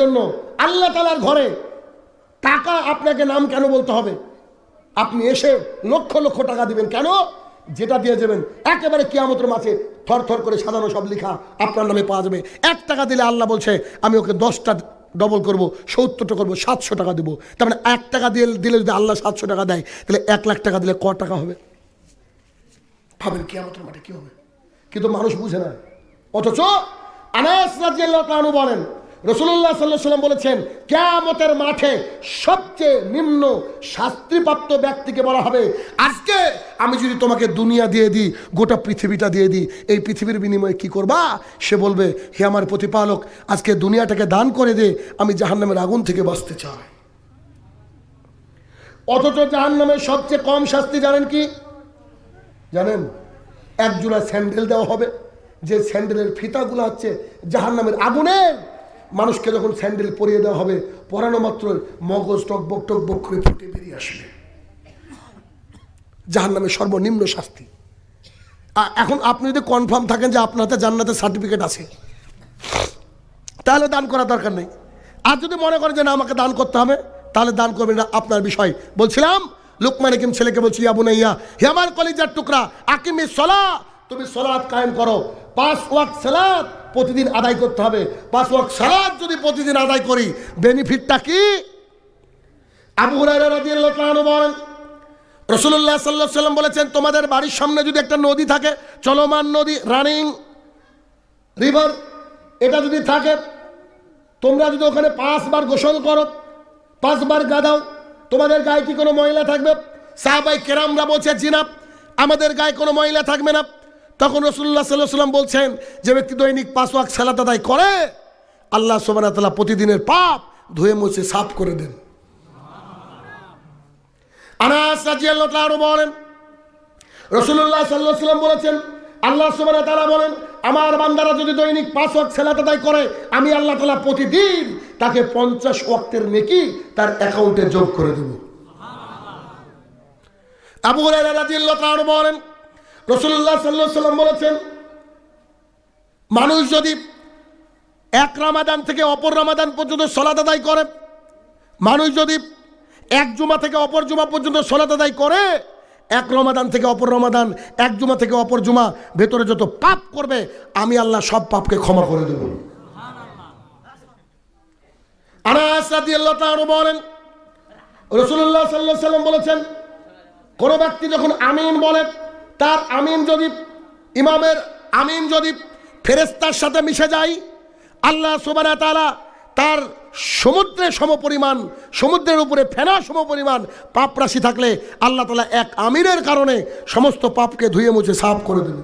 জন্য আল্লাহ তালার ঘরে টাকা আপনাকে নাম কেন বলতে হবে? আপনি এসে লক্ষ লক্ষ টাকা দিবেন কেন? যেটা দিয়ে যাবেন। একেবারে কিয়ামতের মাঝে থর থর করে সাজানো সব লেখা আপনার নামে পাওয়া যাবে। এক টাকা দিলে আল্লাহ বলছে, আমি ওকে দশটা ডবল করব, সত্তরটা করব, সাতশো টাকা দেবো। তার মানে এক টাকা দিয়ে দিলে যদি আল্লাহ সাতশো টাকা দেয়, তাহলে এক লাখ টাকা দিলে ক টাকা হবে? ভাবেন কিয়ামতের মাঠে কি হবে? কিন্তু মানুষ বুঝে না। অথচ আনাস রাজিয়াল্লাহ বলেন রসুল্লাহ সাল্লাহ সাল্লাম বলেছেন, কেয়ামতের মাঠে সবচেয়ে নিম্ন শাস্তিপ্রাপ্ত ব্যক্তিকে বলা হবে। আজকে আমি যদি তোমাকে দুনিয়া দিয়ে দিই, গোটা পৃথিবীটা দিয়ে দিই, এই পৃথিবীর বিনিময়ে কি করবা? সে বলবে, হে আমার প্রতিপালক, আজকে দুনিয়াটাকে দান করে দে, আমি জাহান্নামের আগুন থেকে বাঁচতে চাই। অথচ জাহান্নামের সবচেয়ে কম শাস্তি জানেন কি? জানেন, এক জোড়া স্যান্ডেল দেওয়া হবে, যে স্যান্ডেলের ফিতাগুলো হচ্ছে জাহান নামের আগুনের। মানুষকে যখন স্যান্ডেল পরিয়ে দেওয়া হবে, পরানো মাত্র মগজ টকবক টকবক করে ফুটে বেরিয়ে আসবে। জাহান নামের সর্বনিম্ন শাস্তি। এখন আপনি যদি কনফার্ম থাকেন যে আপনার হাতে জান্নাতের সার্টিফিকেট আছে, তাহলে দান করার দরকার নেই। আর যদি মনে করেন যে না, আমাকে দান করতে হবে, তাহলে দান করবেন না আপনার বিষয়। বলছিলাম, লুকমান হাকিম ছেলেকে বলছি ইয়াবু নাইয়া হে আমার কলিজার টুকরা আকিমি সলা তুমি সলাৎ কায়েম করো। পাঁচ ওয়াক্ত সালাত প্রতিদিন আদায় করতে হবে। পাঁচ ওয়াক্ত সালাত যদি প্রতিদিন আদায় করি বেনিফিটটা কি? আবু হুরায়রা বলেন রসুল্লাহ সাল্লাহ সাল্লাম বলেছেন, তোমাদের বাড়ির সামনে যদি একটা নদী থাকে, চলমান নদী রানিং রিভার এটা যদি থাকে, তোমরা যদি ওখানে পাঁচবার গোসল করো, পাঁচবার গাদাও তোমাদের গায়ে কি কোনো ময়লা থাকবে? সাহাবাই কেরামরা বলছে, জিনাব, আমাদের গায়ে কোনো ময়লা থাকবে না। তখন রসুল্লাহ সাল্লাহ বলছেন, যে ব্যক্তি দৈনিক পাঁচ ওয়াক আদায় করে, আল্লাহ সোবানা তালা প্রতিদিনের পাপ ধুয়ে মুছে সাফ করে দেন। আনাস রাজিয়াল্লাহ তাআলা বলেন রসুল্লাহ সাল্লাহ বলেছেন, আল্লাহ সুবাহ তারা বলেন, আমার বান্দারা যদি দৈনিক পাঁচ ওয়াক্ত সেলাত আদায় করে, আমি আল্লাহ তালা প্রতিদিন তাকে পঞ্চাশ ওয়াক্তের নেকি তার অ্যাকাউন্টে যোগ করে দেব। আবু হুরায়রা রাদিয়াল্লাহু তাআলা বলেন রসুল্লাহ সাল্লাহ সাল্লাম বলেছেন, মানুষ যদি এক রামাদান থেকে অপর রামাদান পর্যন্ত সলাত আদায় করে, মানুষ যদি এক জুমা থেকে অপর জুমা পর্যন্ত সলাত আদায় করে, এক রমাদান থেকে অপর রমাদান, এক জুমা থেকে অপর জুমা, ভেতরে যত পাপ করবে, আমি আল্লাহ সব পাপকে ক্ষমা করে দেব। আনাস বলেন রসুল্লাহ সাল্লাহ সাল্লাম বলেছেন, কোনো ব্যক্তি যখন আমিন বলে তার আমিন যদি, ইমামের আমিন যদি ফেরেস্তার সাথে মিশে যায়, আল্লাহ সুবানা তালা তার সমুদ্রের সমপরিমাণ, সমুদ্রের উপরে ফেনা সমপরিমাণ পাপ রাশি থাকলে আল্লাহ তালা এক আমিরের কারণে সমস্ত পাপকে ধুয়ে মুছে সাফ করে দেবে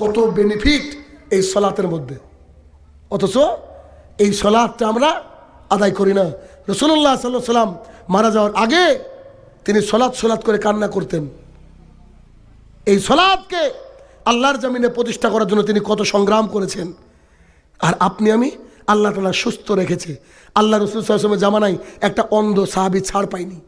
কত বেনিফিট এই সলাতের মধ্যে। অথচ এই সলাদটা আমরা আদায় করি না। রসুল্লাহ সাল্লাহ সাল্লাম মারা যাওয়ার আগে তিনি সলাৎ সলাৎ করে কান্না করতেন। এই সলাদকে আল্লাহর জামিনে প্রতিষ্ঠা করার জন্য তিনি কত সংগ্রাম করেছেন। আর আপনি, আমি, আল্লাহ তালা সুস্থ রেখেছে। আল্লাহ রসুল জামানায় একটা অন্ধ সাহাবি ছাড় পাইনি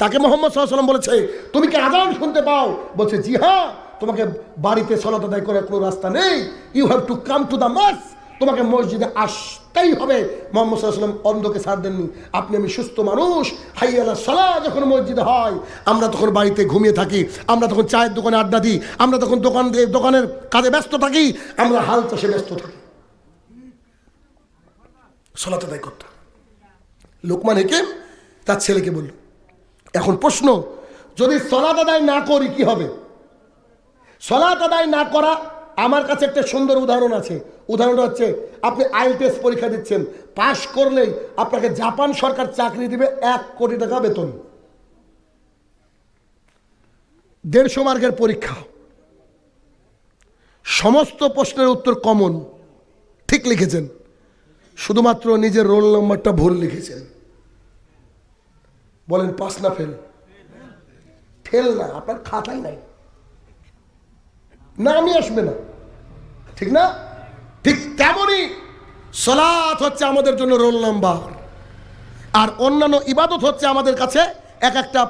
তাকে মোহাম্মদ সাল্লাম বলেছে, তুমি কি আজান শুনতে পাও? বলছে, জি হ্যাঁ তোমাকে বাড়িতে সলাত আদায় করার কোনো রাস্তা নেই। You have to come to the mass তোমাকে মসজিদে আসতেই হবে। মোহাম্মদ সাল্লাম অন্ধকে ছাড় দেননি। আপনি আমি সুস্থ মানুষ। হাইয়ালা সলা যখন মসজিদে হয়, আমরা তখন বাড়িতে ঘুমিয়ে থাকি, আমরা তখন চায়ের দোকানে আড্ডা দিই, আমরা তখন দোকান দিয়ে দোকানের কাজে ব্যস্ত থাকি, আমরা হাল চাষে ব্যস্ত থাকি। সলাত আদায় করতাম। লোকমান হেকেম তার ছেলেকে বলল, এখন প্রশ্ন, যদি সলাত আদায় না করি কি হবে? সলাত আদায় না করা আমার কাছে একটা সুন্দর উদাহরণ আছে। উদাহরণটা হচ্ছে, আপনি আইএলটিএস পরীক্ষা দিচ্ছেন, পাশ করলেই আপনাকে জাপান সরকার চাকরি দিবে এক কোটি টাকা বেতন। দেড়শো মার্কের পরীক্ষা। সমস্ত প্রশ্নের উত্তর কমন ঠিক লিখেছেন। শুধুমাত্র নিজের রোল নম্বরটা ভুল লিখেছেন। বলেন, পাস না ফেল ফেল না, আপনার খাতাই নাই। নামই আসবে না। ঠিক না? ঠিক তেমনই সলাৎ হচ্ছে আমাদের জন্য রোল নাম্বার। আর অন্যান্য ইবাদত হচ্ছে আমাদের কাছে এক একটা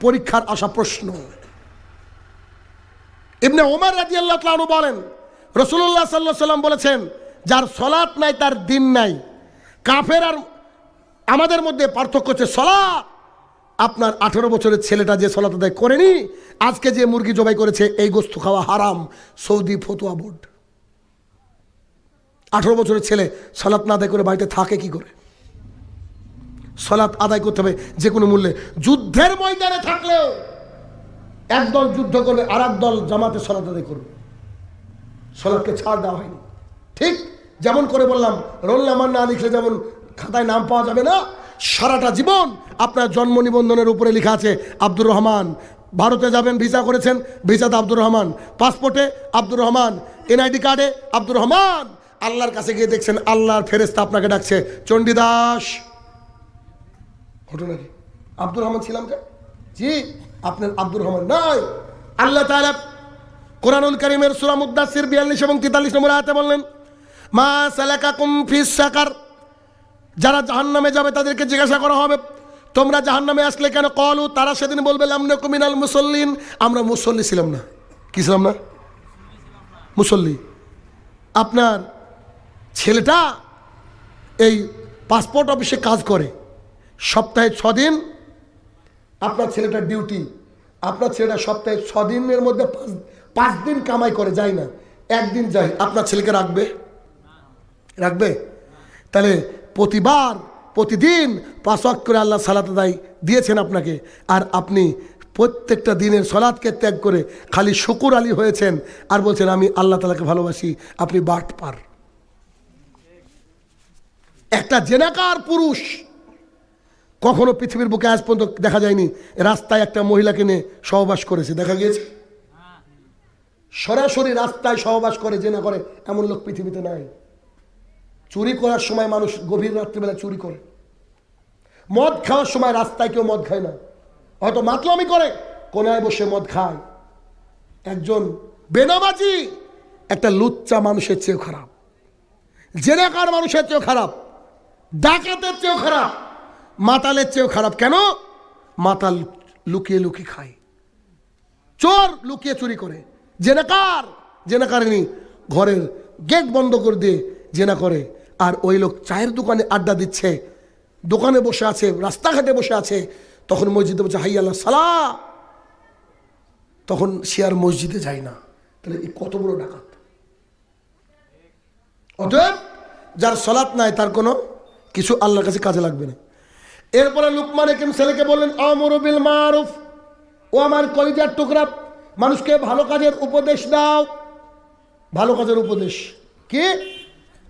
পরীক্ষার আসা প্রশ্ন। ইবনে ওমর রাজি আল্লাহ বলেন রসুল্লাহ সাল্লাহ সাল্লাম বলেছেন, যার সলাৎ নাই, তার দিন নাই। কাফের আর আমাদের মধ্যে পার্থক্য হচ্ছে সলাৎ। আপনার আঠেরো বছরের ছেলেটা যে সলাত আদায় করেনি, আজকে যে মুরগি জবাই করেছে, এই গোস্ত খাওয়া হারাম। সৌদি ফতুয়া বোর্ড। আঠেরো বছরের ছেলে সলাৎ না আদায় করে বাড়িতে থাকে কি করে? সলাৎ আদায় করতে হবে যে কোনো মূল্যে। যুদ্ধের ময়দানে থাকলেও একদল যুদ্ধ করবে আর দল জামাতে সলাৎ আদায় করবে। সলাৎকে ছাড় দেওয়া হয়নি। ঠিক যেমন করে বললাম, রোল নাম্বার না লিখলে যেমন খাতায় নাম পাওয়া যাবে না, সারাটা জীবন আপনার জন্ম নিবন্ধনের উপরে লেখা আছে, আব্দুর রহমান। ভারতে যাবেন, ভিসা করেছেন, ভিসাতে আব্দুর রহমান। পাসপোর্টে আব্দুর রহমান। এনআইডি কার্ডে আব্দুর রহমান। আল্লাহর কাছে গিয়ে দেখছেন আল্লাহর ফেরেস্তা আপনাকে ডাকছে। চণ্ডীদাস। হতো নাকি আব্দুর রহমান ছিলাম কে? জি, আপনার আব্দুর রহমান নয় আল্লাহ তাআলা কোরআনুল করিমের সূরা মুদাসসির 42 এবং 43 নম্বর আয়াতে বললেন, মা সালাকাকুম ফিস সাকার। যারা জাহান্নামে যাবে তাদেরকে জিজ্ঞাসা করা হবে, তোমরা জাহান্নামে আসলে কেন? কলু, তারা সেদিন বলবে লামনে কুমিনাল মুসল্লিন। আমরা মুসল্লি ছিলাম না। কি ছিলাম না? মুসল্লি। আপনার ছেলেটা এই পাসপোর্ট অফিসে কাজ করে। সপ্তাহে ছদিন আপনার ছেলেটার ডিউটি আপনার ছেলেটা সপ্তাহে ছদিনের মধ্যে পাঁচ পাঁচ দিন কামাই করে যায় না। একদিন যায় আপনার ছেলেকে রাখবে? রাখবে? তাহলে প্রতিবার, প্রতিদিন পাঁচ করে আল্লাহ সালাত আদায় দিয়েছেন আপনাকে। আর আপনি প্রত্যেকটা দিনের সলাদকে ত্যাগ করে খালি শুকুর আলী হয়েছেন। আর বলছেন, আমি আল্লাহ তালাকে ভালোবাসি, আপনি বাট পার। একটা জেনাকার পুরুষ। কখনো পৃথিবীর বুকে আজ পর্যন্ত দেখা যায়নি, রাস্তায় একটা মহিলাকে নিয়ে সহবাস করেছে। দেখা গিয়েছে? সরাসরি রাস্তায় সহবাস করে জেনা করে, এমন লোক পৃথিবীতে নাই। চুরি করার সময় মানুষ গভীর রাত্রিবেলা চুরি করে। মদ খাওয়ার সময় রাস্তায় কেউ মদ খায় না। হয়তো মাতলামি করে, কোনায় বসে মদ খায়। একজন বেনাবাজি একটা লুচ্চা মানুষের চেয়েও খারাপ। জেনাকার মানুষের চেয়েও খারাপ। ডাকাতের চেয়েও খারাপ, মাতালের চেয়েও খারাপ। কেন? মাতাল লুকিয়ে লুকিয়ে খায়। চোর লুকিয়ে চুরি করে। জেনাকার জেনাকারিনী ঘরের গেট বন্ধ করে দিয়ে জেনা করে। আর ওই লোক চায়ের দোকানে আড্ডা দিচ্ছে। দোকানে বসে আছে, রাস্তাঘাটে বসে আছে। তখন মসজিদে বসে হাই আল্লাহ, সালা। তখন সে আর মসজিদে যায় না। তাহলে এই কত বড় ডাকাত? অতএব যার সলাৎ নাই, তার কোনো কিছু আল্লাহর কাছে কাজে লাগবে না। এরপরে লুকমান একিম ছেলেকে বললেন আমরুবিল মারুফ। ও আমার কলিজার টুকরা। মানুষকে ভালো কাজের উপদেশ দাও। ভালো কাজের উপদেশ কি?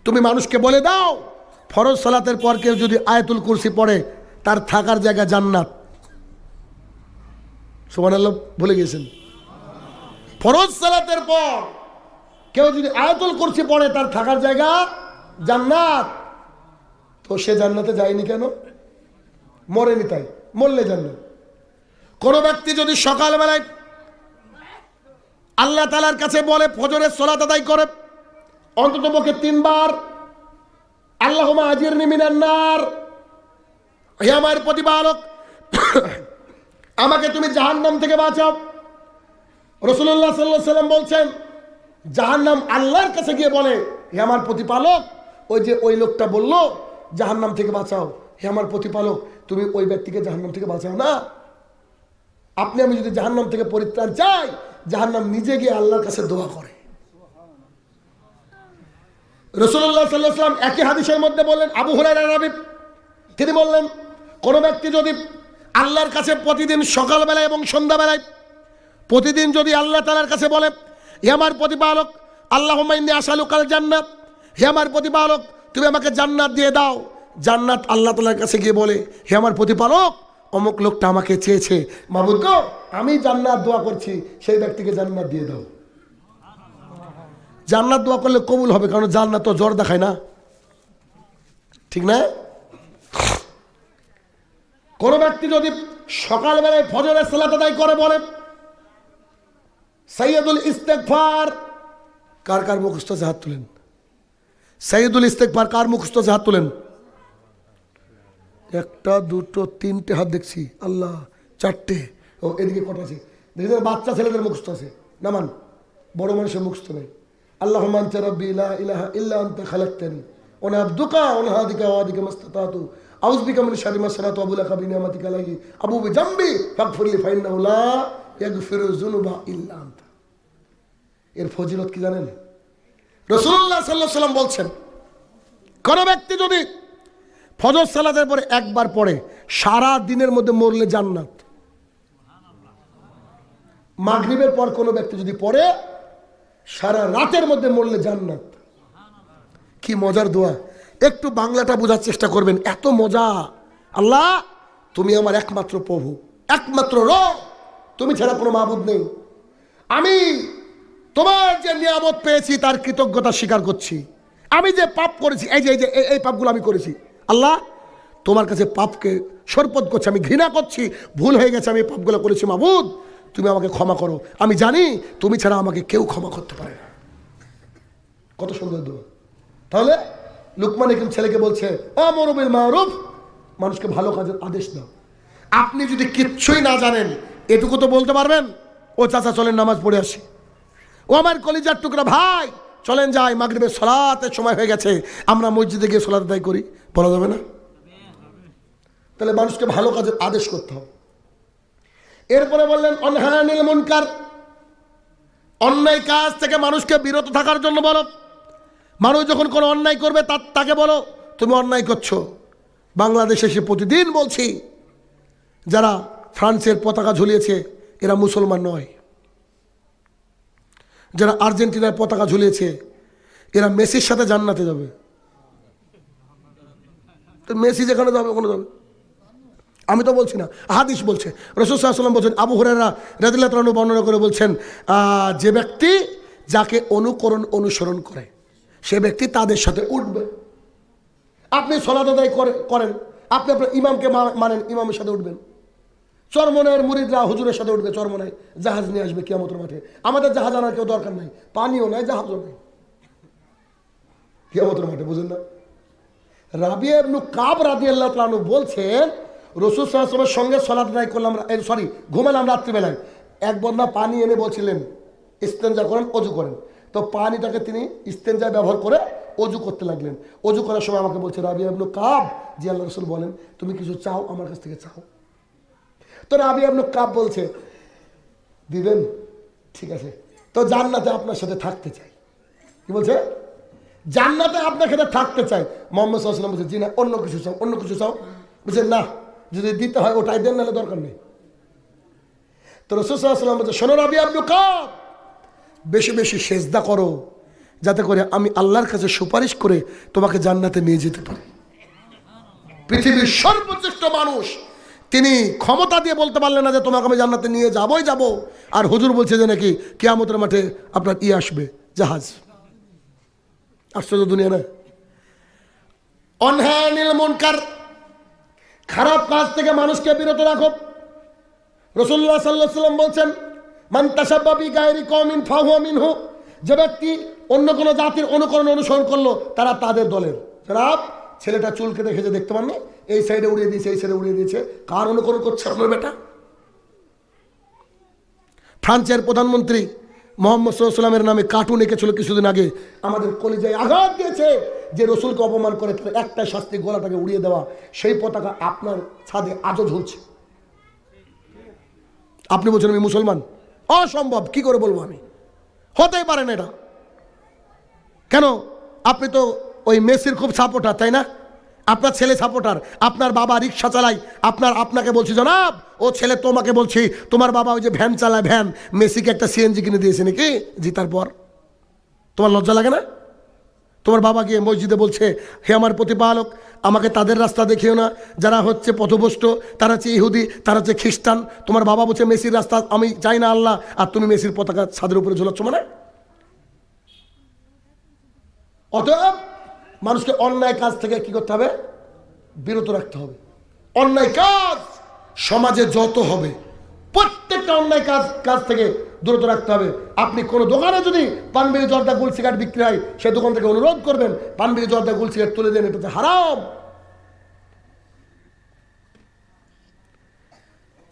তুমি মানুষকে বলে দাও, ফরজ সালাতের পর কেউ যদি আয়াতুল কুরসি পড়ে, তার থাকার জায়গা জান্নাত। সোমান আল্লাহ ভুলে গিয়েছেন? ফরজ সালাতের পর কেউ যদি আয়াতুল কুরসি পড়ে, তার থাকার জায়গা জান্নাত। তো সে জান্নাতে যায়নি কেন? মরেনি তাই। মরলে জান্নাত। কোন ব্যক্তি যদি সকালবেলায় আল্লাহ তালার কাছে বলে, ফজরের সলাত আদায় করে, অন্তত পক্ষে তিনবার আল্লাহ আজির নিমিনান্নার হে আমার প্রতিপালক, আমাকে তুমি জাহান্নাম থেকে বাঁচাও। রসুল্লাহ সাল্লাহ সাল্লাম বলছেন, জাহান্নাম আল্লাহর কাছে গিয়ে বলে, হে আমার প্রতিপালক, ওই যে ওই লোকটা বলল জাহান্নাম থেকে বাঁচাও। হে আমার প্রতিপালক, তুমি ওই ব্যক্তিকে জাহান্নাম থেকে বাঁচাও না। আপনি, আমি যদি জাহান্নাম থেকে পরিত্রাণ চাই, জাহান্নাম নিজে গিয়ে আল্লাহর কাছে দোয়া করে। রসুল্লাহ সাল্লাহাম একই হাদিসের মধ্যে বললেন, আবু হুরাই তিনি বললেন, কোনো ব্যক্তি যদি আল্লাহর কাছে প্রতিদিন সকালবেলায় এবং সন্ধ্যাবেলায়, প্রতিদিন যদি আল্লাহ তালার কাছে বলে, হে আমার প্রতিপালক আল্লাহ মাইন্দি আশালুকাল জান্নাত, হে আমার প্রতিপালক তুমি আমাকে জান্নাত দিয়ে দাও। জান্নাত আল্লাহ তালার কাছে গিয়ে বলে, হে আমার প্রতিপালক, অমুক লোকটা আমাকে চেয়েছে। মাহবুদ আমি জান্নাত দোয়া করছি, সেই ব্যক্তিকে জান্নাত দিয়ে দাও। জান্নাত দোয়া করলে কবুল হবে, কারণ জান্নাত তো জ্বর দেখায় না। ঠিক না? কোন ব্যক্তি যদি সকালবেলায় ফজরের সালাত আদায় করে বলে সৈয়দুল ইস্তেকফার কার কার মুখস্থ হাত তুলেন? সৈয়দুল ইস্তেকফার কার মুখস্থ আছে? হাত তোলেন। একটা, দুটো, তিনটে হাত দেখছি। আল্লাহ, চারটে। ও, এদিকে কটা আছে? দেখি বাচ্চা ছেলেদের মুখস্থ আছে। নামান, বড় মানুষের মুখস্থ নেই। আল্লাহ মানতে রব্বি সানাতু আবু এর ফজিলত কি জানেন? রাসূলুল্লাহ সাল্লাল্লাহু আলাইহি সাল্লাম বলছেন, কোন ব্যক্তি যদি ফজর সালাতের পরে একবার পড়ে, সারা দিনের মধ্যে মরলে জান্নাত। মাগরিবের পর কোনো ব্যক্তি যদি পড়ে, সারা রাতের মধ্যে মরলে জান্নাত। কি মজার দোয়া। একটু বাংলাটা বোঝার চেষ্টা করবেন, এত মজা। আল্লাহ, তুমি আমার একমাত্র প্রভু, একমাত্র র তুমি ছাড়া কোনো মাহবুদ নেই। আমি তোমার যে নিয়ামত পেয়েছি, তার কৃতজ্ঞতা স্বীকার করছি। আমি যে পাপ করেছি, এই যে এই যে, এই- পাপগুলো আমি করেছি। আল্লাহ, তোমার কাছে পাপকে সরপদ করছি, আমি ঘৃণা করছি, ভুল হয়ে গেছে, আমি পাপগুলো করেছি। মাহবুদ তুমি আমাকে ক্ষমা করো। আমি জানি তুমি ছাড়া আমাকে কেউ ক্ষমা করতে পারে না। কত সুন্দর তাহলে, লুকমান একম ছেলেকে বলছে অমরবিল মারুফ। মানুষকে ভালো কাজের আদেশ দাও। আপনি যদি কিচ্ছুই না জানেন, এটুকু তো বলতে পারবেন। ও চাচা, চলেন নামাজ পড়ে আসি। ও আমার কলিজার টুকরা ভাই, চলেন যাই মাগরিবের সলাতের সময় হয়ে গেছে, আমরা মসজিদে গিয়ে সলাত আদায় করি, বলা যাবে না? তাহলে মানুষকে ভালো কাজের আদেশ করতে হবে। এরপরে বললেন, অনহানিল মুনকার, অন্যায় কাজ থেকে মানুষকে বিরত থাকার জন্য বলো। মানুষ যখন কোনো অন্যায় করবে তার তাকে বলো, তুমি অন্যায় করছ। বাংলাদেশে সে প্রতিদিন বলছি, যারা ফ্রান্সের পতাকা ঝুলিয়েছে, এরা মুসলমান নয়। যারা আর্জেন্টিনার পতাকা ঝুলিয়েছে, এরা মেসির সাথে জান্নাতে যাবে। তো মেসি যেখানে যাবে, ওখানে যাবে। আমি তো বলছি না, হাদিস বলছে। রসুসাল্লাম বলছেন, আবু হরেরা রাদিল্লাহ তালু বর্ণনা করে বলছেন যে ব্যক্তি যাকে অনুকরণ অনুসরণ করে, সে ব্যক্তি তাদের সাথে উঠবে। আপনি করে- করেন। আপনি আপনার ইমামকে মানেন, ইমামের সাথে উঠবেন। চরমনের মুরিদরা হুজুরের সাথে উঠবে চরমনায়। জাহাজ নিয়ে আসবে কিয়ামতের মাঠে। আমাদের জাহাজ আনার কেউ দরকার নাই। পানিও নাই, জাহাজও নাই। কিয়ামতের মাঠে, বুঝেন না? রাবিয়া ইবনু কাব রাদিয়াল্লাহু তাআলা বলছেন, রসুল সাল্লাল্লাহু সঙ্গে সলাত আদায় করলাম সরি, ঘুমালাম রাত্রিবেলায়। এক বন্যা পানি এনে বলছিলেন ইস্তেঞ্জা করেন, অজু করেন। তো পানিটাকে তিনি ইস্তেঞ্জায় ব্যবহার করে অজু করতে লাগলেন। অজু করার সময় আমাকে বলছে, রাবিয়া ইবনু কাব, জি, আল্লাহ রসুল বলেন, তুমি কিছু চাও, আমার কাছ থেকে চাও। তো রাবিয়া ইবনু কাপ বলছে। দিবেন? ঠিক আছে। তো জান্নাতে আপনার সাথে থাকতে চাই। কি বলছে? জান্নাতে আপনার সাথে থাকতে চাই। মোহাম্মদ সাল্লাম বলছে, জি না, অন্য কিছু চাও, অন্য কিছু চাও। বলছে, না, যদি দিতে হয় ওটাই দেন, নাহলে দরকার নেই। তো রসুলাম বলছে, শোনো রাবি আব্দু কাপ বেশি বেশি সেজদা করো, যাতে করে আমি আল্লাহর কাছে সুপারিশ করে তোমাকে জান্নাতে নিয়ে যেতে পারি। পৃথিবীর সর্বশ্রেষ্ঠ মানুষ তিনি ক্ষমতা দিয়ে বলতে পারলেন না যে তোমাকে আমি জান্নাতে নিয়ে যাবই যাব। আর হুজুর বলছে যে নাকি কেয়ামতের মাঠে আপনার ই আসবে, জাহাজ। আশ্চর্য দুনিয়া না? অনহানিল মুনকার, খারাপ কাজ থেকে মানুষকে বিরত রাখো। রসুল্লাহ সাল্লাহ সাল্লাম বলছেন, মান তাসাব্বাবি গায়রি কমিন ফাহুয়া হো যে ব্যক্তি অন্য কোনো জাতির অনুকরণ অনুসরণ করল, তারা তাদের দলের। খারাপ ছেলেটা চুল চুলকে দেখেছে দেখতে পাননি এই সাইডে উড়িয়ে দিয়েছে, এই সাইডে উড়িয়ে দিয়েছে। কার অনুকরণ করছে আপনার বেটা? ফ্রান্সের প্রধানমন্ত্রী মোহাম্মদ সাল্লামের নামে কার্টুন এঁকেছিল কিছুদিন আগে। আমাদের কলিজায় আঘাত দিয়েছে যে রসুলকে অপমান করে তার একটা শাস্তি গলাটাকে উড়িয়ে দেওয়া। সেই পতাকা আপনার ছাদে আজও ঝুলছে। আপনি বলছেন আমি মুসলমান? অসম্ভব, কি করে বলব আমি? হতেই পারে না এটা। কেন? আপনি তো ওই মেসির খুব সাপোর্টার, তাই না? আপনার ছেলে সাপোর্টার আপনার বাবা রিক্সা চালায়, আপনার আপনাকে বলছি, জনাব, ও ছেলে তোমাকে বলছি, তোমার বাবা ওই যে ভ্যান চালায়, ভ্যান, মেসিকে একটা সিএনজি কিনে দিয়েছে নাকি? জিতার পর তোমার লজ্জা লাগে না? তোমার বাবা গিয়ে মসজিদে বলছে, হে আমার প্রতিপালক, আমাকে তাদের রাস্তা দেখিও না। যারা হচ্ছে পথভ্রষ্ট, তারা হচ্ছে ইহুদি, তারা হচ্ছে খ্রিস্টান। তোমার বাবা বলছে, মেসির রাস্তা আমি চাই না আল্লাহ, আর তুমি মেসির পতাকা ছাদের উপরে ঝোলাচ্ছ মানে? অতএব মানুষকে অন্যায় কাজ থেকে কি করতে হবে? বিরত রাখতে হবে। অন্যায় কাজ সমাজে যত হবে, প্রত্যেকটা অন্যায় কাজ কাজ থেকে দূরত রাখতে হবে। আপনি কোনো দোকানে যদি পানবিড়ি জর্দা গুল সিগারেট বিক্রি হয়, সে দোকান থেকে অনুরোধ করবেন পানবিড়ি জর্দা গুল সিগারেট তুলে দেন এটাতে হারাম।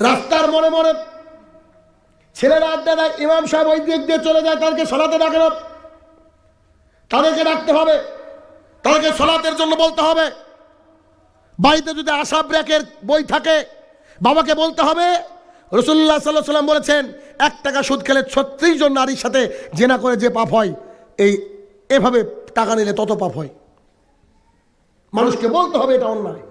রাস্তার মনে মনে ছেলেরা আড্ডা দেয়, ইমাম সাহেব ওই দিক দিয়ে চলে যায়, তাদেরকে সলাতে ডাকে তাদেরকে ডাকতে হবে। তাদেরকে সলাতের জন্য বলতে হবে। বাড়িতে যদি আশা ব্রেকের বই থাকে, বাবাকে বলতে হবে রসুল্লাহ সাল্লাহ সাল্লাম বলেছেন, এক টাকা সুদ খেলে ছত্রিশ জন নারীর সাথে জেনা করে যে পাপ হয়, এই এভাবে টাকা নিলে তত পাপ হয়। মানুষকে বলতে হবে এটা অন্যায়।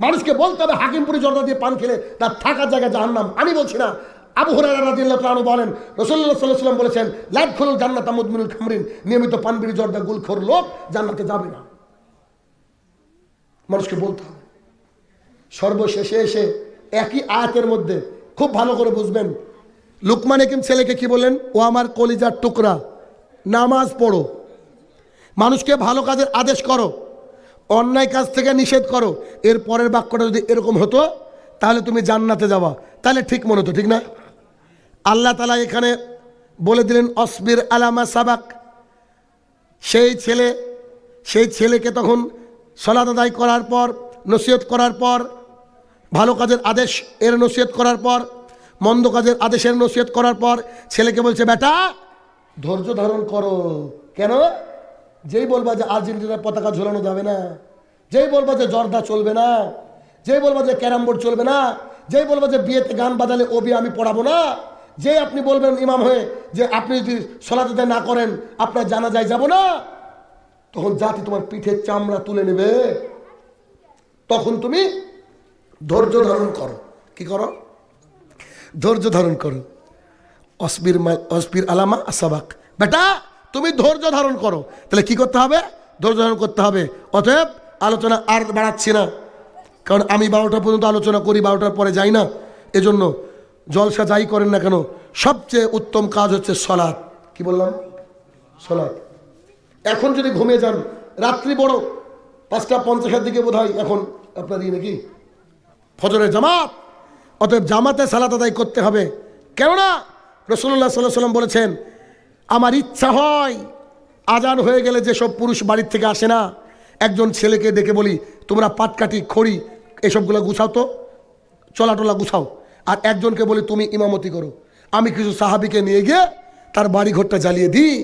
মানুষকে বলতে হবে হাকিমপুরি জর্দা দিয়ে পান খেলে তার থাকার জায়গা জাহান্নাম। আমি বলছি না আবু তাআলা বলেন সাল্লাল্লাহু সাল্লাম বলেছেন লাদ খুলুল জান্নাত মুদমিনুল খামরিন নিয়মিত পানবিড়ি, জর্দা, গুলখোর লোক জান্নাতে যাবে না। মানুষকে বলতে হবে, সর্বশেষে এসে একই আয়াতের মধ্যে খুব ভালো করে বুঝবেন, লুকমান হাকিম ছেলেকে কি বললেন, ও আমার কলিজার টুকরা, নামাজ পড়ো, মানুষকে ভালো কাজের আদেশ করো, অন্যায় কাজ থেকে নিষেধ করো, এর পরের বাক্যটা যদি এরকম হতো, তাহলে তুমি জান্নাতে যাওয়া তাহলে ঠিক মনে হতো, ঠিক না? আল্লাহ তালা এখানে বলে দিলেন, অসবির আলামা সাবাক। সেই ছেলে, সেই ছেলেকে তখন সলাত আদায় করার পর, নসিহত করার পর, ভালো কাজের আদেশ এর নসিহত করার পর, মন্দ কাজের আদেশের নসিহত করার পর ছেলেকে বলছে, বেটা, ধৈর্য ধারণ করো। কেন? যেই বলবা যে আর্জেন্টিনার পতাকা ঝোলানো যাবে না। যেই বলবা যে জর্দা চলবে না। যেই বলবা যে ক্যারাম বোর্ড চলবে না। যেই বলবা যে বিয়েতে গান বাজালে ও বিয়ে আমি পড়াবো না। যে আপনি বলবেন ইমাম হয়ে যে আপনি যদি সলাতে না করেন, আপনার জানা যায় যাব না। তখন জাতি তোমার পিঠের চামড়া তুলে নেবে। তখন তুমি ধৈর্য ধারণ করো। কি করো? ধৈর্য ধারণ করো। অসবির অসবির আলামা আসাবাক। বেটা, তুমি ধৈর্য ধারণ করো। তাহলে কি করতে হবে? ধৈর্য ধারণ করতে হবে। অতএব আলোচনা আর বাড়াচ্ছি না। কারণ আমি বারোটা পর্যন্ত আলোচনা করি, বারোটার পরে যাই না। এজন্য জলসা যাই করেন না কেন, সবচেয়ে উত্তম কাজ হচ্ছে সলাৎ। কি বললাম? সলাৎ। এখন যদি ঘুমিয়ে যান, রাত্রি বড়, পাঁচটা পঞ্চাশের দিকে বোধ এখন আপনার ইয়ে নাকি? ফজরের জামাত। অতএব জামাতে সালাত আদায় করতে হবে। কেননা রসুল্লাহ সাল্লাহ সাল্লাম বলেছেন, আমার ইচ্ছা হয়, আজান হয়ে গেলে যেসব পুরুষ বাড়ির থেকে আসে না, একজন ছেলেকে ডেকে বলি, তোমরা পাটকাটি খড়ি, এসবগুলো গুছাও তো, চলাটোলা গুছাও। আর একজনকে বলি, তুমি ইমামতি করো। আমি কিছু সাহাবিকে নিয়ে গিয়ে তার বাড়ি ঘরটা জ্বালিয়ে দিই।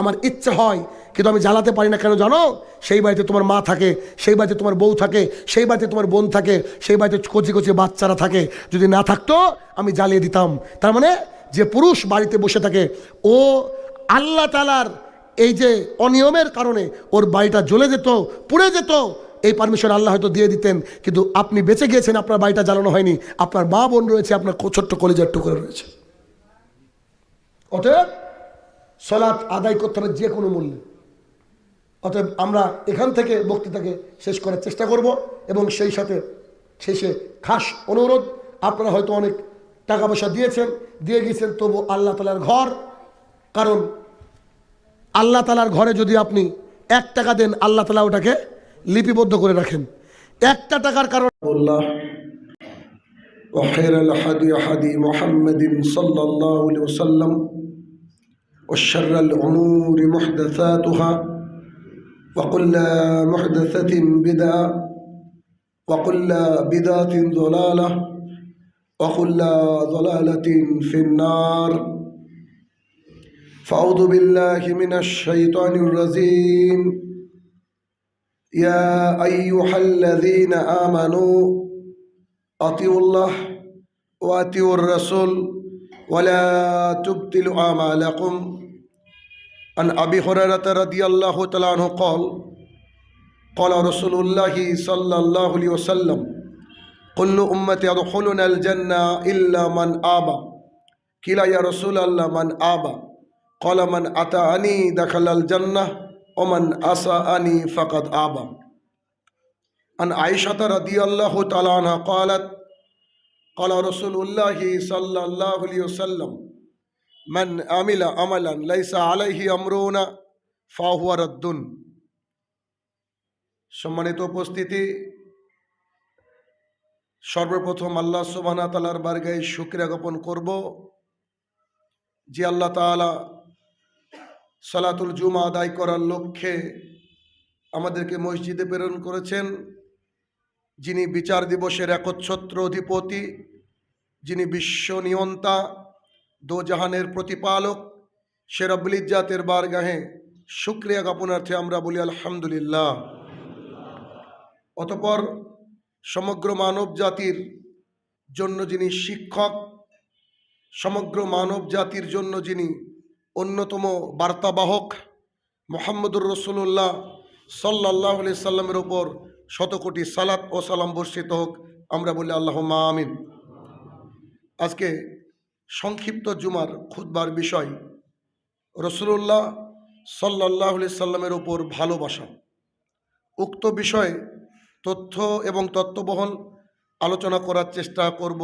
আমার ইচ্ছা হয়, কিন্তু আমি জ্বালাতে পারি না। কেন জানো? সেই বাড়িতে তোমার মা থাকে, সেই বাড়িতে তোমার বউ থাকে, সেই বাড়িতে তোমার বোন থাকে, সেই বাড়িতে কচি কচি বাচ্চারা থাকে। যদি না থাকতো, আমি জ্বালিয়ে দিতাম। তার মানে যে পুরুষ বাড়িতে বসে থাকে, ও আল্লাহ তালার এই যে অনিয়মের কারণে ওর বাড়িটা জ্বলে যেত, পুড়ে যেত এই পারমিশন আল্লাহ হয়তো দিয়ে দিতেন, কিন্তু আপনি বেঁচে গিয়েছেন, আপনার বাড়িটা জ্বালানো হয়নি, আপনার মা বোন রয়েছে, আপনার ছোট্ট কলেজের টুকরো রয়েছে। অতএব সলাৎ আদায় করতে হবে যে কোনো মূল্যে। অতএব আমরা এখান থেকে বক্তৃতাকে শেষ করার চেষ্টা করব এবং সেই সাথে শেষে খাস অনুরোধ, আপনারা হয়তো অনেক টাকা পয়সা দিয়েছেন, দিয়ে গিয়েছেন, তবু আল্লাহ তালার ঘর। কারণ আল্লাহ তালার ঘরে যদি আপনি এক টাকা দেন, আল্লাহ তালা ওটাকে লিপিবদ্ধ করে রাখেন একটা টাকার কারণ الله وخير الحدي حدي محمد صلى الله عليه وسلم وشر الأمور محدثاتها وكل محدثة بدعة وكل بدعة ضلالة وكل ضلالة في النار فأعوذ بالله من الشيطان الرجيم يا أيها الذين آمنوا أطيعوا الله وأطيعوا الرسول ولا تبطلوا أعمالكم عن أبي هريرة رضي الله تعالى عنه قال قال رسول الله صلى الله عليه وسلم كل أمتي يدخلون الجنة إلا من آبى قيل يا رسول الله من آبى قال من أتاني دخل الجنة ومن أساءني فقد آبى عن عائشة رضي الله تعالى عنها قالت قال رسول الله صلى الله عليه وسلم من عمل عملا ليس عليه أمرنا فهو رد সম্মানিত উপস্থিতি সর্বপ্রথম আল্লাহ সুবহানা তালার বারগায় শুক্রিয়া জ্ঞাপন করব যে আল্লাহ তাআলা সালাতুল জুমা আদায় করার লক্ষ্যে আমাদেরকে মসজিদে প্রেরণ করেছেন যিনি বিচার দিবসের একচ্ছত্র অধিপতি, যিনি বিশ্ব নিয়ন্তা, দোজাহানের প্রতিপালক শেরবলিজাতের বারগাহে শুক্রিয়া জ্ঞাপনার্থে আমরা বলি আলহামদুলিল্লাহ। অতপর সমগ্র মানব জাতির জন্য যিনি শিক্ষক, সমগ্র মানব জাতির জন্য যিনি অন্যতম বার্তাবাহক মোহাম্মদুর রসুল্লাহ সাল্লাহ আলি সাল্লামের ওপর শতকোটি সালাত ও সালাম বর্ষিত হোক, আমরা বলি আল্লাহ মা আমিন। আজকে সংক্ষিপ্ত জুমার খুদবার বিষয় রসুল্লাহ সাল্লাহ আলি সাল্লামের ওপর ভালোবাসা। উক্ত বিষয়ে তথ্য এবং তত্ত্ববহল আলোচনা করার চেষ্টা করব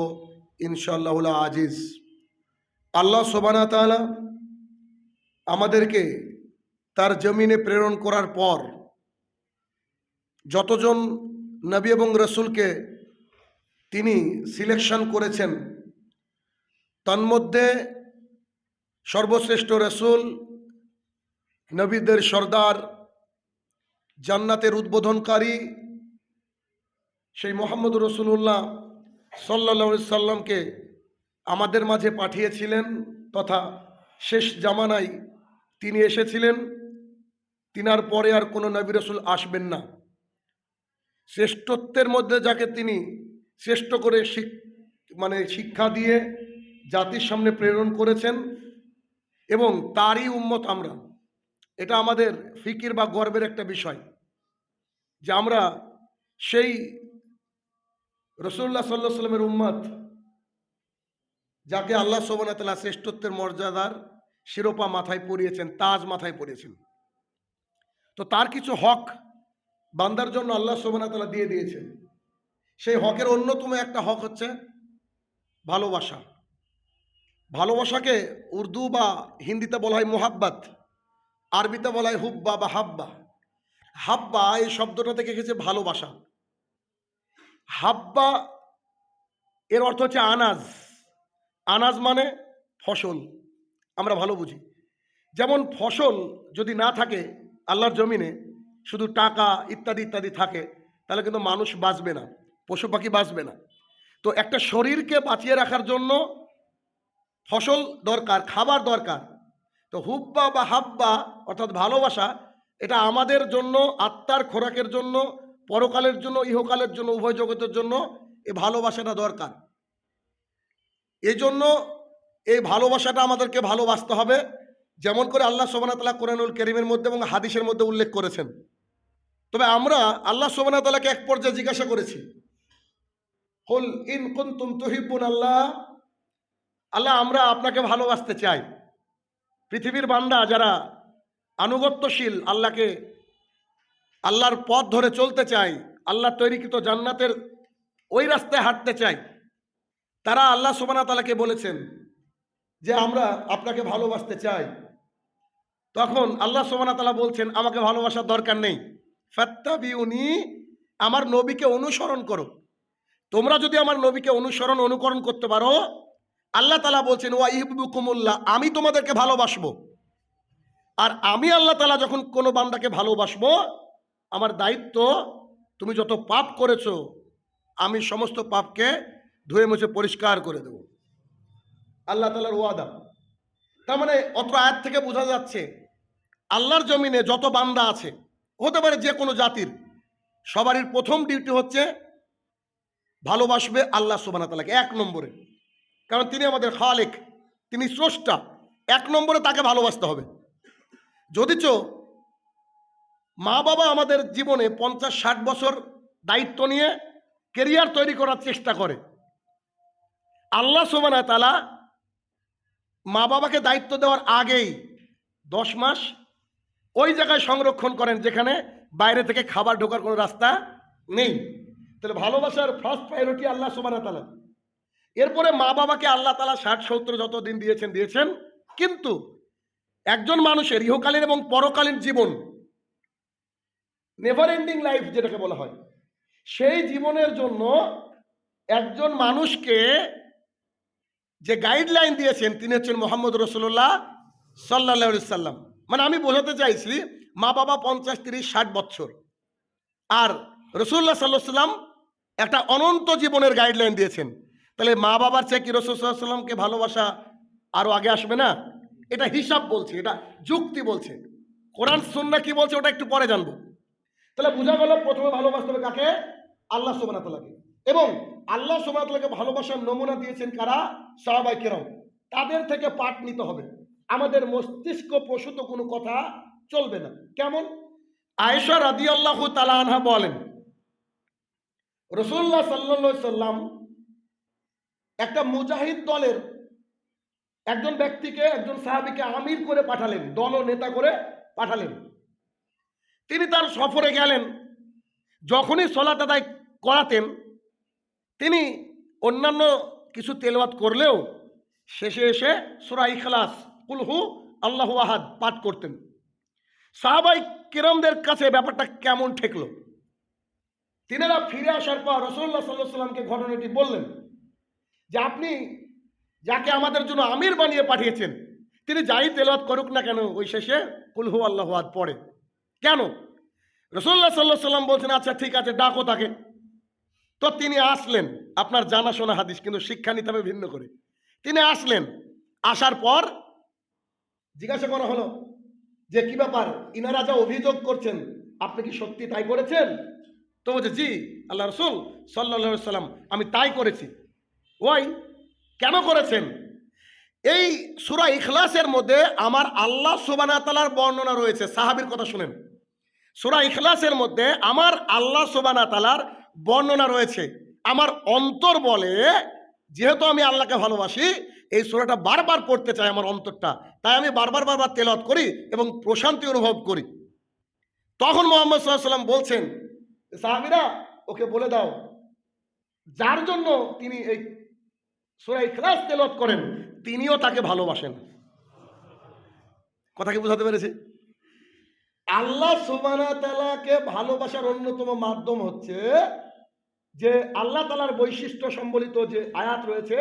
ইনশাআল্লাহ আজিজ। আল্লাহ সোবানা তাআলা আমাদেরকে তার জমিনে প্রেরণ করার পর যতজন নবী এবং রসুলকে তিনি সিলেকশন করেছেন, তন্মধ্যে সর্বশ্রেষ্ঠ রসুল, নবীদের সর্দার, জান্নাতের উদ্বোধনকারী সেই মোহাম্মদ রসুল্লাহ সাল্লা সাল্লামকে আমাদের মাঝে পাঠিয়েছিলেন তথা শেষ জামানায় তিনি এসেছিলেন। তিনার পরে আর কোনো নবী রসুল আসবেন না। শ্রেষ্ঠত্বের মধ্যে যাকে তিনি শ্রেষ্ঠ করে মানে শিক্ষা দিয়ে জাতির সামনে প্রেরণ করেছেন এবং তারই উম্মত আমরা। এটা আমাদের ফিকির বা গর্বের একটা বিষয় যে আমরা সেই রসুল্লাহ সাল্লাহ সাল্লামের উম্মত, যাকে আল্লাহ সোবানাতলা শ্রেষ্ঠত্বের মর্যাদার শিরোপা মাথায় পরিয়েছেন, তাজ মাথায় পরিয়েছেন। তো তার কিছু হক বান্দার জন্য আল্লাহ সোবানাতলা দিয়ে দিয়েছেন। সেই হকের অন্যতম একটা হক হচ্ছে ভালোবাসা। ভালোবাসাকে উর্দু বা হিন্দিতে বলা হয় মোহাব্বাত, আরবিতে বলা হয় হুব্বা বা হাব্বা। হাব্বা এই শব্দটা থেকে এসেছে ভালোবাসা। হাব্বা এর অর্থ হচ্ছে আনাজ। আনাজ মানে ফসল। আমরা ভালো বুঝি। যেমন ফসল যদি না থাকে আল্লাহর জমিনে, শুধু টাকা ইত্যাদি ইত্যাদি থাকে, তাহলে কিন্তু মানুষ বাঁচবে না, পশু পাখি বাঁচবে না। তো একটা শরীরকে বাঁচিয়ে রাখার জন্য ফসল দরকার, খাবার দরকার। তো হুব্বা বা হাব্বা, অর্থাৎ ভালোবাসা, এটা আমাদের জন্য, আত্মার খোরাকের জন্য, পরকালের জন্য, ইহকালের জন্য, উভয় জগতের জন্য, এই ভালোবাসাটা দরকার। এই জন্য এই ভালোবাসাটা আমাদেরকে ভালোবাসতে হবে। যেমন করে আল্লাহ সোবানাতলা কোরআনুল করিমের মধ্যে এবং হাদিসের মধ্যে উল্লেখ করেছেন। তবে আমরা আল্লাহ সোবানাতলাকে এক পর্যায়ে জিজ্ঞাসা করেছি হল ইন কুন্তুম তুহিব্বুন আল্লাহ? আল্লাহ, আমরা আপনাকে ভালোবাসতে চাই। পৃথিবীর বান্দা যারা আনুগত্যশীল, আল্লাহকে, আল্লাহর পথ ধরে চলতে চায়, আল্লাহ তৈরিকৃত জান্নাতের ওই রাস্তায় হাঁটতে চায়, তারা আল্লাহ সোবানা তালাকে বলেছেন যে আমরা আপনাকে ভালোবাসতে চাই। তখন আল্লাহ সোবানা তালা বলছেন, আমাকে ভালোবাসার দরকার নেই। ফাত্তাবিউনি, আমার নবীকে অনুসরণ করো। তোমরা যদি আমার নবীকে অনুসরণ অনুকরণ করতে পারো, আল্লাহ তালা বলছেন, ওয়া ইহবুকুমুল্লাহ, আমি তোমাদেরকে ভালোবাসবো। আর আমি আল্লাহ তালা যখন কোনো বান্দাকে ভালোবাসবো, আমার দায়িত্ব, তুমি যত পাপ করেছ, আমি সমস্ত পাপকে ধুয়ে মুছে পরিষ্কার করে দেব। আল্লাহ তালার ওয়াদা। তার মানে অত আয়াত থেকে বোঝা যাচ্ছে, আল্লাহর জমিনে যত বান্দা আছে, হতে পারে যে কোনো জাতির, সবারই প্রথম ডিউটি হচ্ছে ভালোবাসবে আল্লাহ সুবানা তালাকে এক নম্বরে। কারণ তিনি আমাদের খালেক, তিনি স্রষ্টা, এক নম্বরে তাকে ভালোবাসতে হবে। যদিচ মা বাবা আমাদের জীবনে পঞ্চাশ, ষাট বছর দায়িত্ব নিয়ে কেরিয়ার তৈরি করার চেষ্টা করে, আল্লাহ সোবানা তালা মা বাবাকে দায়িত্ব দেওয়ার আগেই দশ মাস ওই জায়গায় সংরক্ষণ করেন যেখানে বাইরে থেকে খাবার ঢোকার কোনো রাস্তা নেই। তাহলে ভালোবাসার ফার্স্ট প্রায়োরিটি আল্লাহ সোবানা এরপরে মা বাবাকে আল্লাহ তালা ষাট, সত্তর যত দিন দিয়েছেন দিয়েছেন। কিন্তু একজন মানুষের ইহকালীন এবং পরকালীন জীবন নেভার এন্ডিং লাইফ যেটাকে বলা হয়, সেই জীবনের জন্য একজন মানুষকে যে গাইডলাইন দিয়েছেন, তিনি হচ্ছেন মোহাম্মদ রসুল্লাহ সাল্লাহ সাল্লাম। মানে আমি বোঝাতে চাইছি, মা বাবা পঞ্চাশ, তিরিশ, ষাট বছর। আর রসুল্লাহ সাল্লাহ সাল্লাম একটা অনন্ত জীবনের গাইডলাইন দিয়েছেন। তাহলে মা বাবার চেয়ে কি রসুল সাল্লাহ সাল্লামকে ভালোবাসা আরও আগে আসবে না? এটা হিসাব বলছে, এটা যুক্তি বলছে। কোরআন সুন্না কি বলছে, ওটা একটু পরে জানব। তাহলে বোঝা গেল প্রথমে ভালোবাসতে হবে কাকে? আল্লাহ সোবানাতলাকে এবং আল্লাহ সোবানাতলাকে ভালোবাসার নমুনা দিয়েছেন কারা? সাহাবাই কেরম। তাদের থেকে পাঠ নিতে হবে। আমাদের মস্তিষ্ক প্রসূত কোনো কথা চলবে না। কেমন? আয়েশা রাদি আল্লাহ তালানহা বলেন রসুল্লাহ সাল্লা সাল্লাম একটা মুজাহিদ দলের একজন ব্যক্তিকে, একজন সাহাবিকে আমির করে পাঠালেন, দল নেতা করে পাঠালেন। তিনি তার সফরে গেলেন। যখনই সলাত আদায় করাতেন তিনি অন্যান্য কিছু তেলওয়াত করলেও শেষে এসে সুরা ইখলাস কুলহু আল্লাহ আহাদ পাঠ করতেন। সাহাবাই কিরমদের কাছে ব্যাপারটা কেমন ঠেকলো? তিনারা ফিরে আসার পর রসুল্লাহ সাল্লাহ সাল্লামকে ঘটনাটি বললেন যে, আপনি যাকে আমাদের জন্য আমির বানিয়ে পাঠিয়েছেন, তিনি যাই তেলাওয়াত করুক না কেন, ওই শেষে কুলহু আল্লাহ আহাদ পড়ে। কেন? রসুল্লাহ সাল্লাহ সাল্লাম বলছেন আচ্ছা ঠিক আছে, ডাকো তাকে। তো তিনি আসলেন। আপনার জানাশোনা হাদিস কিন্তু শিক্ষা নিতে হবে ভিন্ন করে। তিনি আসলেন। আসার পর জিজ্ঞাসা করা হলো যে, কি ব্যাপার? ইনারা যা অভিযোগ করছেন, আপনি কি সত্যি তাই করেছেন? তো বলছে, জি, আল্লাহ রসুল সাল্লা সাল্লাম আমি তাই করেছি। ওই কেন করেছেন? এই সুরা ইখলাসের মধ্যে আমার আল্লাহ সুবানা তালার বর্ণনা রয়েছে। সাহাবির কথা শুনেন। সুরা ইখলাসের মধ্যে আমার আল্লাহ সুবানা তালার বর্ণনা রয়েছে। আমার অন্তর বলে, যেহেতু আমি আল্লাহকে ভালোবাসি, এই সুরাটা বারবার পড়তে চাই আমার অন্তরটা। তাই আমি বারবার বারবার তেলত করি এবং প্রশান্তি অনুভব করি। তখন মোহাম্মদ সাল্লাম বলছেন, সাহাবিরা, ওকে বলে দাও, যার জন্য তিনি এই সুরা ইখলাস তেলত করেন, তিনিও তাকে ভালোবাসেন। কথা কি বোঝাতে পেরেছি? আল্লাহ সুবানা তালাকে ভালোবাসার অন্যতম মাধ্যম হচ্ছে যে আল্লাহ তালার বৈশিষ্ট্য সম্বলিত যে আয়াত রয়েছে,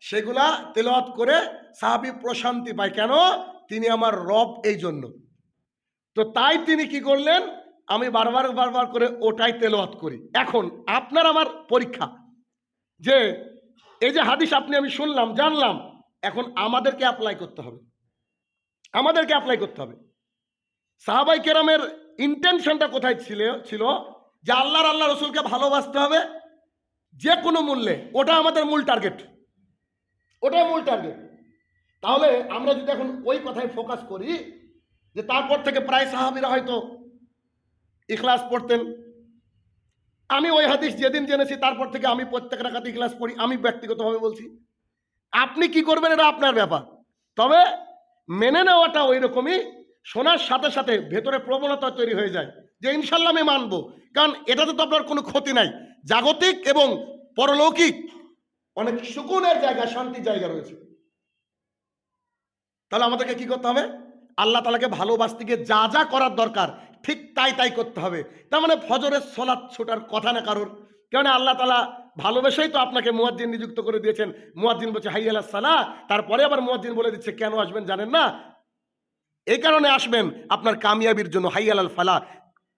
সেগুলা তেলাওয়াত করে সাহাবি প্রশান্তি পায়। কেন? তিনি আমার রব এই জন্য তো তাই তিনি কি করলেন? আমি বারবার বারবার করে ওটাই তেলাওয়াত করি। এখন আপনার আমার পরীক্ষা যে এই যে হাদিস আপনি আমি শুনলাম, জানলাম, এখন আমাদেরকে অ্যাপ্লাই করতে হবে। আমাদেরকে অ্যাপ্লাই করতে হবে। সাহাবাই কেরামের ইন্টেনশনটা কোথায় ছিল? ছিল যে আল্লাহর আল্লাহ রসুলকে ভালোবাসতে হবে যে কোনো মূল্যে। ওটা আমাদের মূল টার্গেট ওটাই মূল টার্গেট তাহলে আমরা যদি এখন ওই কথায় ফোকাস করি, যে তারপর থেকে প্রায় সাহাবিরা হয়তো ইখলাস পড়তেন। আমি ওই হাদিস যেদিন জেনেছি, তারপর থেকে আমি প্রত্যেক রাখাতে ইখলাস পড়ি, আমি ব্যক্তিগতভাবে বলছি। আপনি কি করবেন, এটা আপনার ব্যাপার। তবে মেনে নেওয়াটা ওই রকমই। শোনার সাথে সাথে ভেতরে প্রবণতা তৈরি হয়ে যায় যে ইনশাল্লাহ আমি মানবো। কারণ এটাতে তো আপনার কোনো ক্ষতি নাই। জাগতিক এবং পরলৌকিক অনেক সুকুনের জায়গা, শান্তির জায়গা রয়েছে। তাহলে আমাদেরকে কি করতে হবে? আল্লাহ তালাকে ভালোবাসতে গিয়ে যা যা করার দরকার, ঠিক তাই তাই করতে হবে। তার মানে ফজরের সলাৎ ছোটার কথা না কারোর। কেন আল্লাহ তালা ভালোবেসেই তো আপনাকে মুয়াজ্জিন নিযুক্ত করে দিয়েছেন। মুয়াজ্জিন বলছে হাই আল্লাহ সালা তারপরে আবার মুয়াজ্জিন বলে দিচ্ছে, কেন আসবেন জানেন না? এই কারণে আসবেন আপনার কামিয়াবির জন্য হাই আলাল ফালা।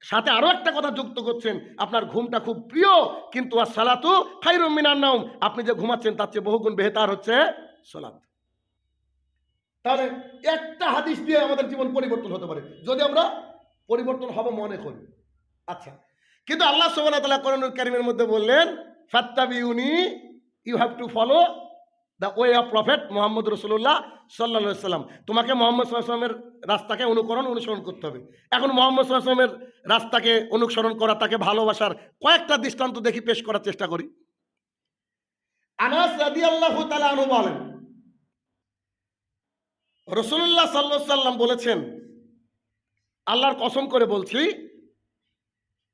সাথে আরও একটা কথা যুক্ত করছেন, আপনার ঘুমটা খুব প্রিয়, কিন্তু আর সালাতু খাইরুম মিনার নাম আপনি যে ঘুমাচ্ছেন, তার চেয়ে বহুগুণ বেহতার হচ্ছে সালাত। তাহলে একটা হাদিস দিয়ে আমাদের জীবন পরিবর্তন হতে পারে। যদি আমরা পরিবর্তন হব মনে করি। আচ্ছা কিন্তু আল্লাহ সোবানা তালা করণুল কারিমের মধ্যে বললেন, ফাত্তাবিউনি you have to follow the way of prophet Muhammad রসুল্লাহ সাল্লা সাল্লাম তোমাকে মোহাম্মদ সাল্লামের রাস্তাকে অনুকরণ, অনুসরণ করতে হবে। এখন মোহাম্মদ সাল্লামের রাস্তাকে অনুসরণ করা, তাকে ভালোবাসার কয়েকটা দৃষ্টান্ত দেখি, পেশ করার চেষ্টা করি। আনাস রাদি আল্লাহ তালু বলেন রসুল্লাহ সাল্লা সাল্লাম বলেছেন, আল্লাহর কসম করে বলছি,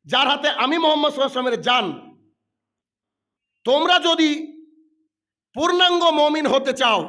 যার হাতে আমি মোহাম্মদ সাল্লামের যান তোমরা যদি পূর্ণাঙ্গ মমিন হতে চাও।